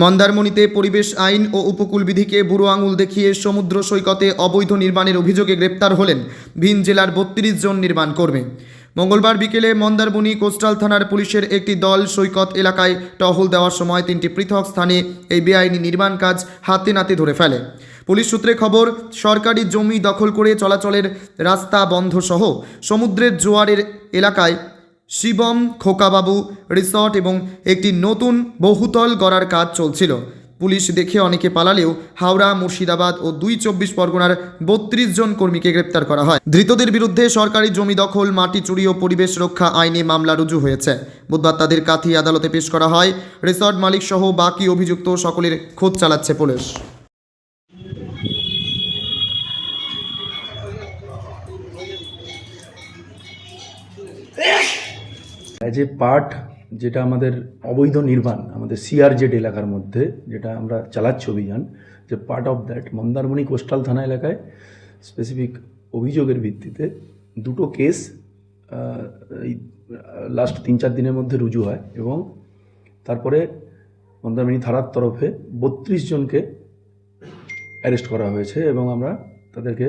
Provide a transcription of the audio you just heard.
মন্দারমণিতে পরিবেশ আইন ও উপকূল বিধিকে বুড়ো আঙুল দেখিয়ে সমুদ্র সৈকতে অবৈধ নির্মাণের অভিযোগে গ্রেপ্তার হলেন ভিন জেলার বত্রিশ জন নির্মাণ কর্মী। মঙ্গলবার বিকেলে মন্দারমণি কোস্টাল থানার পুলিশের একটি দল সৈকত এলাকায় টহল দেওয়ার সময় তিনটি পৃথক স্থানে এই বেআইনি নির্মাণ কাজ হাতে নাতে ধরে ফেলে। পুলিশ সূত্রে খবর, সরকারি জমি দখল করে চলাচলের রাস্তা বন্ধ সহ সমুদ্রের জোয়ারের এলাকায় শিবম, খোকাবাবু, রিসর্ট এবং একটি নতুন বহুতল গড়ার কাজ চলছিল। পুলিশ দেখে অনেকে পালালেও হাওড়া, মুর্শিদাবাদ ও দুই চব্বিশ পরগনার বত্রিশ জন কর্মীকে গ্রেপ্তার করা হয়। ধৃতদের বিরুদ্ধে সরকারি জমি দখল, মাটি চুরি ও পরিবেশ রক্ষা আইনে মামলা রুজু হয়েছে। বুধবার তাদের কাথি আদালতে পেশ করা হয়। রিসর্ট মালিক সহ বাকি অভিযুক্ত সকলের খোঁজ চালাচ্ছে পুলিশ। অ্যাজ এ পার্ট যেটা আমাদের অবৈধ নির্মাণ, আমাদের সিআরজেড এলাকার মধ্যে যেটা আমরা চালাচ্ছি অভিযান, যে part of that Mandarmani coastal থানা এলাকায় স্পেসিফিক অভিযোগের ভিত্তিতে দুটো কেস এই লাস্ট তিন চার দিনের মধ্যে রুজু হয় এবং তারপরে মন্দারমণি থানার তরফে বত্রিশ জনকে অ্যারেস্ট করা হয়েছে এবং আমরা তাদেরকে